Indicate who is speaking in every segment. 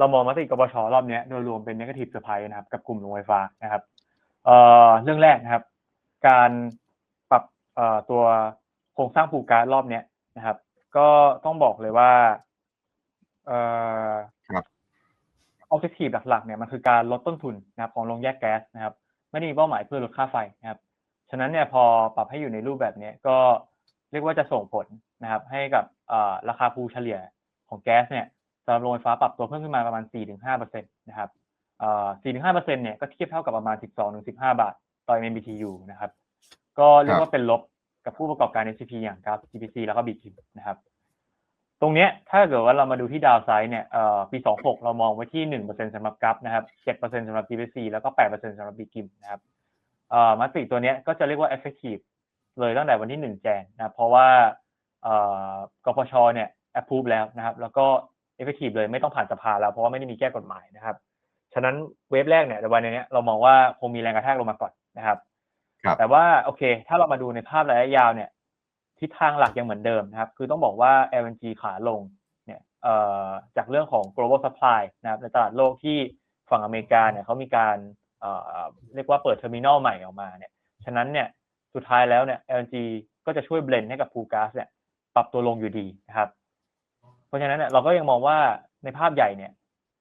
Speaker 1: เรามองมติกบชรอบนี้โดยรวมเป็นนกาทีฟเซอร์ไพรส์นะครับ กับกลุ่มโรงไฟฟ้านะครับเอ่อเรื่องแรกนะครับ การปรับเอ่อตัวโครงสร้างผูกการรอบเนี้ยนะครับ ก็ต้องบอกเลยว่าเอ่อ
Speaker 2: ครับ
Speaker 1: ออบเจกตีฟหลักๆเนี่ยมันคือการลดต้นทุนนะครับของโรงแยกแก๊สนะครับ ไม่ได้มีเป้าหมายเพื่อลดค่าไฟนะครับ ฉะนั้นเนี่ยพอปรับให้อยู่ในรูปแบบเนี้ยก็เรียกว่าจะส่งผลนะครับ ให้กับเอ่อราคาภูเฉลี่ยของแก๊สเนี่ยสำหรับโรงไฟฟ้าปรับตัวเพิ่มขึ้นมาประมาณ 4-5%นะครับเอ่อ4-5%เนี่ยก็เทียบเท่ากับประมาณ 12-15 บาท ต่อ MMBTU นะครับ ก็เรียกว่าเป็นลบกับผู้ประกอบการ SCP อย่างก๊าซ GPC แล้วก็ BQ นะครับ ตรงเนี้ยถ้าเกิดว่าเรามาดูที่ดาวไซด์เนี่ยเอ่อปี 26 เรามองไว้ที่ 1%สำหรับกัฟนะครับ 7%สำหรับ GPC แล้วก็ 8%สำหรับ BQ นะครับเอ่อมาติตัวเนี้ยก็จะเรียกว่า effective เลยตั้งแต่วันที่ 1 แจนนะเพราะว่าเอ่อกปชเนี่ย approve แล้วนะครับ แล้วก็ effective เลยไม่ต้องผ่านสภาแล้วเพราะว่าไม่ได้มีแก้กฎหมายนะครับ ฉะนั้นเวฟแรกเนี่ยในวันนี้เรามองว่าคงมีแรงกระแทกลงมาก่อนนะครับ
Speaker 2: ครับ
Speaker 1: แต่ว่าโอเค ถ้าเรามาดูในภาพระยะยาวเนี่ยทิศทางหลักยังเหมือนเดิมนะครับ คือต้องบอกว่า LNG ขาลงเนี่ยเอ่อจากเรื่องของ global supply นะครับในตลาดโลกที่ฝั่งอเมริกาเนี่ยเขามีการเอ่อเรียกว่าเปิดเทอร์มินอลใหม่ออกมาเนี่ย ฉะนั้นเนี่ยสุดท้ายแล้วเนี่ย LNG ก็จะช่วยเบลนให้กับพูก๊าซเนี่ยปรับตัวลงอยู่ดีนะครับ เพราะฉะนั้นเนี่ยเราก็ยังมองว่าในภาพใหญ่เนี่ย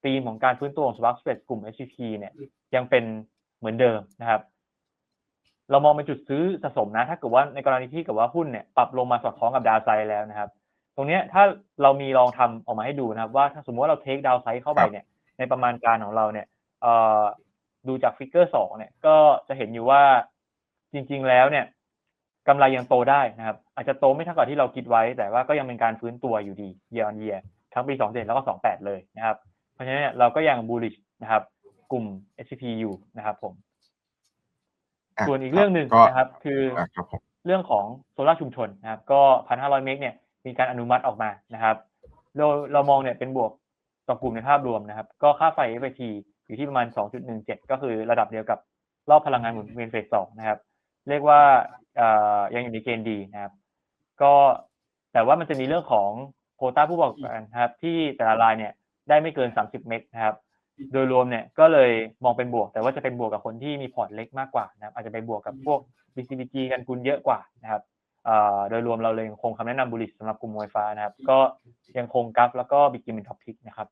Speaker 1: ธีมของการฟื้นตัวของสปาร์คสเปซกลุ่ม HPP เนี่ยยังเป็นเหมือนเดิมนะครับ เรามองเป็นจุดซื้อสะสมนะ ถ้าเกิดว่าในกรณีที่เกิดว่าหุ้นเนี่ยปรับลงมาสอดคล้องกับดาวไซด์แล้วนะครับ ตรงเนี้ยถ้าเรามีลองทำออกมาให้ดูนะครับ ว่าถ้าสมมติว่าเราเทคดาวไซด์เข้าไปเนี่ย ในประมาณการของเราเนี่ยเอ่อดูจากฟิกเกอร์สองเนี่ยก็จะเห็นอยู่ว่าจริง ๆ แล้วเนี่ย กำไรยังโตได้นะครับ อาจจะโตไม่เท่ากับที่เราคิดไว้ แต่ว่าก็ยังเป็นการฟื้นตัวอยู่ดี year on year ทั้งปี 27 แล้วก็ 28 เลยนะครับ เพราะฉะนั้นเนี่ยเราก็ยัง bullish นะครับ กลุ่ม SCP อยู่นะครับผม
Speaker 2: อะ
Speaker 1: ส่วนอีกเรื่องหนึ่ง
Speaker 2: ก็
Speaker 1: นะครับ คือ
Speaker 2: อะครับผม
Speaker 1: เรื่องของโซลาร์ชุมชนนะครับ ก็ 1,500 เมกเนี่ยมีการอนุมัติออกมานะครับ เราเรามองเนี่ยเป็นบวกต่อกลุ่มในภาพรวมนะครับ ก็ค่าไฟ FIT อยู่ที่ประมาณ 2.17 ก็คือระดับเดียวกับรอบพลังงานหมุนเวียนเฟสสองนะครับ เรียกว่าเอ่อ ยังอยู่ในเกณฑ์ดีนะครับ ก็แต่ว่ามันจะมีเรื่องของโควต้าผู้ประกอบการนะครับ ที่แต่ละรายเนี่ยได้ไม่เกิน 30 เมกนะครับ โดยรวมเนี่ยก็เลยมองเป็นบวก แต่ว่าจะเป็นบวกกับคนที่มีพอร์ตเล็กมากกว่านะครับ อาจจะไปบวกกับพวก BCBG กันกุลเยอะกว่านะครับเอ่อโดยรวมเราเลยยังคงคำแนะนำบุริษสำหรับกลุ่มไฟฟ้านะครับ ก็ยังคงกราฟแล้วก็บิกิมินท็อปพิกนะครับ